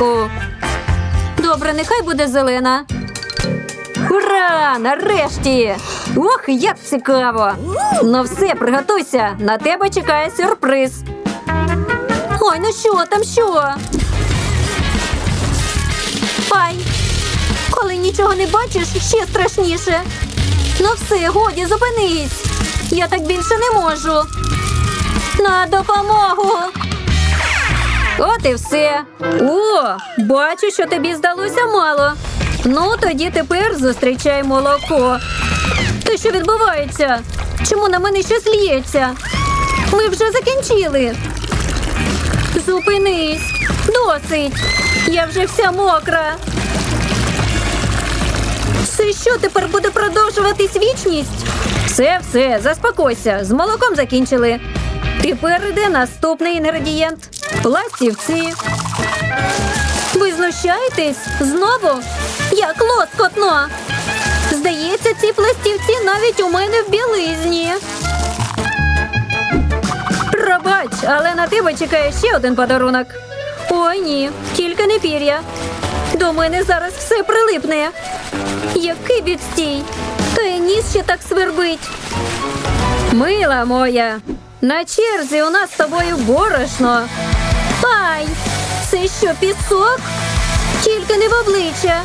кнопку. Добре, нехай буде зелена. Ура! Нарешті! Ох, як цікаво! Ну все, приготуйся! На тебе чекає сюрприз. Ой, ну що там що? Ай! Коли нічого не бачиш, ще страшніше. Ну все, годі, зупинись. Я так більше не можу. На допомогу. От і все. О, бачу, що тобі здалося мало. Ну, тоді тепер зустрічай молоко. Та що відбувається? Чому на мене щось лється? Ми вже закінчили. Зупинись. Досить. Я вже вся мокра. Це що тепер буде продовжуватись вічність? Все, все, заспокойся. З молоком закінчили. Тепер іде наступний інгредієнт пластівці. Ви знущаєтесь? Знову? Як лоскотно. Здається, ці пластівці навіть у мене в білизні. Пробач, але на тебе чекає ще один подарунок. Ой, ні, тільки не пір'я. До мене зараз все прилипне. Який відстій! Та й ніс ще так свербить. Мила моя, на черзі у нас з тобою борошно. Це що, пісок? Тільки не в обличчя.